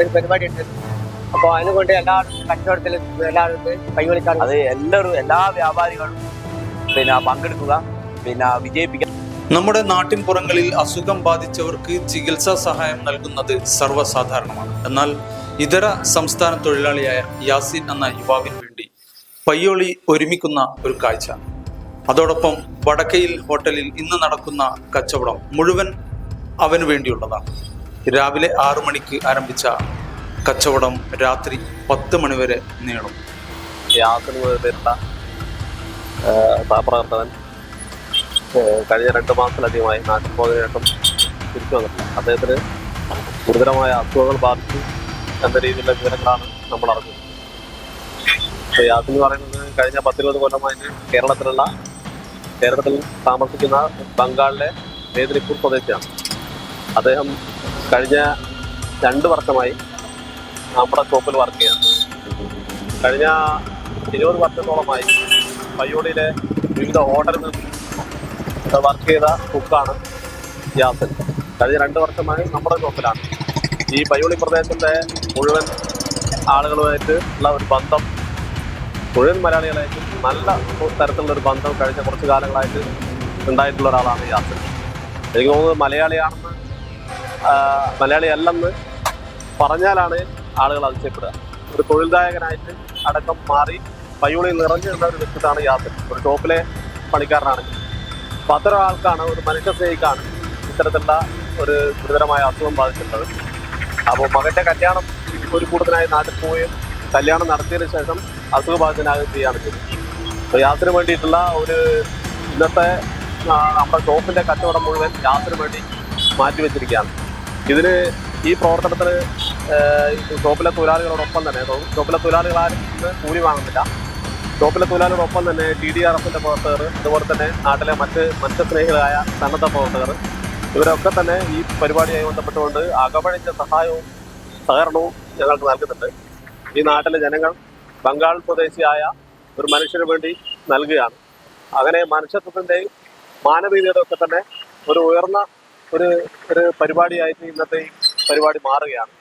ഒരു പരിപാടി ഉണ്ട് അപ്പോൾ അതിനുകൊണ്ട് എല്ലാവരും കച്ചവടത്തിലും എല്ലാവരും കൈവളിക്കാറുണ്ട് അത് എല്ലാവരും എല്ലാ വ്യാപാരികളും പിന്നെ പങ്കെടുക്കുക പിന്നെ വിജയിപ്പിക്കുക. നമ്മുടെ നാട്ടിൻ പുറങ്ങളിൽ അസുഖം ബാധിച്ചവർക്ക് ചികിത്സാ സഹായം നൽകുന്നത് സർവസാധാരണമാണ്. എന്നാൽ ഇതര സംസ്ഥാന തൊഴിലാളിയായ യാസിൻ എന്ന യുവാവിന് വേണ്ടി പയ്യോളി ഒരുമിക്കുന്ന ഒരു കാഴ്ച. അതോടൊപ്പം വടക്കയിൽ ഹോട്ടലിൽ ഇന്ന് നടക്കുന്ന കച്ചവടം മുഴുവൻ അവന് വേണ്ടിയുള്ളതാണ്. രാവിലെ ആറു മണിക്ക് ആരംഭിച്ച കച്ചവടം രാത്രി പത്ത് മണിവരെ നീളും. പേരുള്ള സഹപ്രവർത്തകൻ കഴിഞ്ഞ രണ്ട് മാസത്തിലധികമായി നാട്ടിൽ ശേഷം തിരിച്ചു വന്നിട്ടില്ല അദ്ദേഹത്തിന് ഗുരുതരമായ അസുഖങ്ങൾ ബാധിച്ചു എന്ന രീതിയിലുള്ള വിവരങ്ങളാണ് നമ്മൾ അറിഞ്ഞത്. യാത്ര എന്ന് പറയുന്നത് കഴിഞ്ഞ പത്തിരുപത് കൊല്ലമായിട്ട് കേരളത്തിലുള്ള കേരളത്തിൽ താമസിക്കുന്ന ബംഗാളിലെ മേദിനിപ്പൂർ സ്വദേശിയാണ്. അദ്ദേഹം കഴിഞ്ഞ രണ്ട് വർഷമായി നമ്മുടെ ഷോപ്പിൽ വർക്ക് ചെയ്യാം കഴിഞ്ഞ ഇരുപത് വർഷത്തോളമായി പയ്യോളിയിലെ വിവിധ ഹോട്ടലുകൾ വർക്ക് ചെയ്ത കുക്കാണ് യാസൻ. കഴിഞ്ഞ രണ്ട് വർഷമായി നമ്മുടെ ഷോപ്പിലാണ്. ഈ പയ്യോളി പ്രദേശത്തെ മുഴുവൻ ആളുകളുമായിട്ട് ഉള്ള ഒരു ബന്ധം മുഴുവൻ മലയാളികളായിട്ട് നല്ല തരത്തിലുള്ള ഒരു ബന്ധം കഴിഞ്ഞ കുറച്ച് കാലങ്ങളായിട്ട് ഉണ്ടായിട്ടുള്ള ഒരാളാണ് യാസൻ. എനിക്ക് തോന്നുന്നത് മലയാളിയാണെന്ന് മലയാളി അല്ലെന്ന് പറഞ്ഞാലാണ് ആളുകൾ അതിശയപ്പെടുക. ഒരു തൊഴിൽദായകനായിട്ട് അടക്കം മാറി പയ്യൂളിൽ നിറഞ്ഞു നിന്ന ഒരു വ്യക്തിത്വമാണ് യാത്ര ഒരു ടോപ്പിലെ പണിക്കാരനാണെങ്കിൽ. അപ്പൊ അത്തരം ആൾക്കാണ് ഒരു മനുഷ്യ സ്നേഹിക്കാണ് ഇത്തരത്തിലുള്ള ഒരു ഗുരുതരമായ അസുഖം ബാധിച്ചിട്ടുള്ളത്. അപ്പോൾ മകന്റെ കല്യാണം ഒരു കൂടുതലായി നാട്ടിൽ പോവുകയും കല്യാണം നടത്തിയതിനു ശേഷം അസുഖബാധിതനാകുകയും ചെയ്യാണ് ചെയ്തത്. അപ്പോൾ യാത്രന് വേണ്ടിയിട്ടുള്ള ഒരു ഇന്നത്തെ നമ്മുടെ ഷോപ്പിന്റെ കച്ചവടം മുഴുവൻ യാത്രന് വേണ്ടി മാറ്റിവെച്ചിരിക്കുകയാണ്. ഇതിന് ഈ പ്രവർത്തനത്തിന് ഷോപ്പിലെ തൊഴിലാളികളോടൊപ്പം തന്നെ ഷോപ്പിലെ തൊഴിലാളികളാരും ഇന്ന് കൂലി വാങ്ങുന്നില്ല. ഷോപ്പിലെ തൊഴിലാളികളോടൊപ്പം തന്നെ ടി ഡി ആർ എഫിന്റെ പ്രവർത്തകർ അതുപോലെ തന്നെ നാട്ടിലെ മറ്റ് മത്സ്യസ്നേഹികളായ സന്നദ്ധ പ്രവർത്തകർ ഇവരൊക്കെ തന്നെ ഈ പരിപാടിയായി ബന്ധപ്പെട്ടുകൊണ്ട് അകമഴിഞ്ഞ സഹായവും സഹകരണവും ഞങ്ങൾക്ക് നൽകുന്നുണ്ട്. ഈ നാട്ടിലെ ജനങ്ങൾ ബംഗാൾ സ്വദേശിയായ ഒരു മനുഷ്യന് വേണ്ടി നൽകുകയാണ്. അങ്ങനെ മനുഷ്യത്വത്തിന്റെയും മാനവീയതയുടെ ഒക്കെ തന്നെ ഒരു ഉയർന്ന ഒരു ഒരു പരിപാടിയായിട്ട് ഇന്നത്തെ ഈ പരിപാടി മാറുകയാണ്.